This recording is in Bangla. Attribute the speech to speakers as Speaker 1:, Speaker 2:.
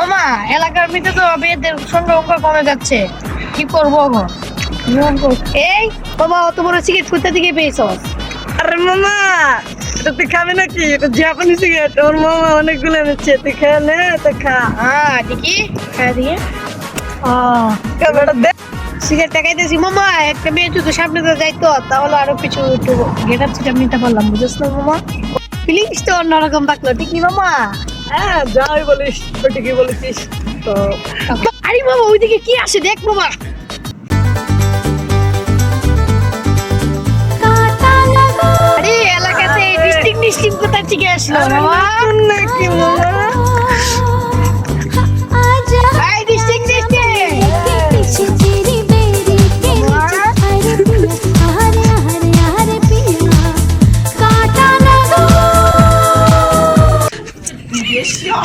Speaker 1: মামা এলাকার মধ্যে তো মেয়েদের সংখ্যা কমে যাচ্ছে। কি করব এখন? এই বাবা অত বড় সিগারেট কোথা থেকে পেয়েছ?
Speaker 2: আরে মামা এটা তুই খাবি নাকি? এটা জাপানি সিগারেট। ওর মামা অনেকগুলো এনেছে। তুই খেয়ে নে তো খা।
Speaker 1: হ্যাঁ দেখি। হ্যাঁ দেখি
Speaker 2: এবারে দে।
Speaker 1: সিগারেট টাকাইতেছি মামা একটা মেয়ে যদি সামনে দিয়ে যাইতো তাহলে আরও কিছু একটু গেটার ছিটার নিতে পারলাম বুঝেছ না মামা? ফিলিংস তো অন্যরকম থাকল ঠিক নি মামা?
Speaker 2: হ্যাঁ যাই বলিস ঠিকই বলেছিস তো।
Speaker 1: আরে বাবা ওইদিকে কি আসে দেখ মামা। আরে এলাকাতে ডিস্ট্রিক্ট ডিস্ট্রিক্ট কোথা থেকে আসলো মামা?
Speaker 2: 别笑。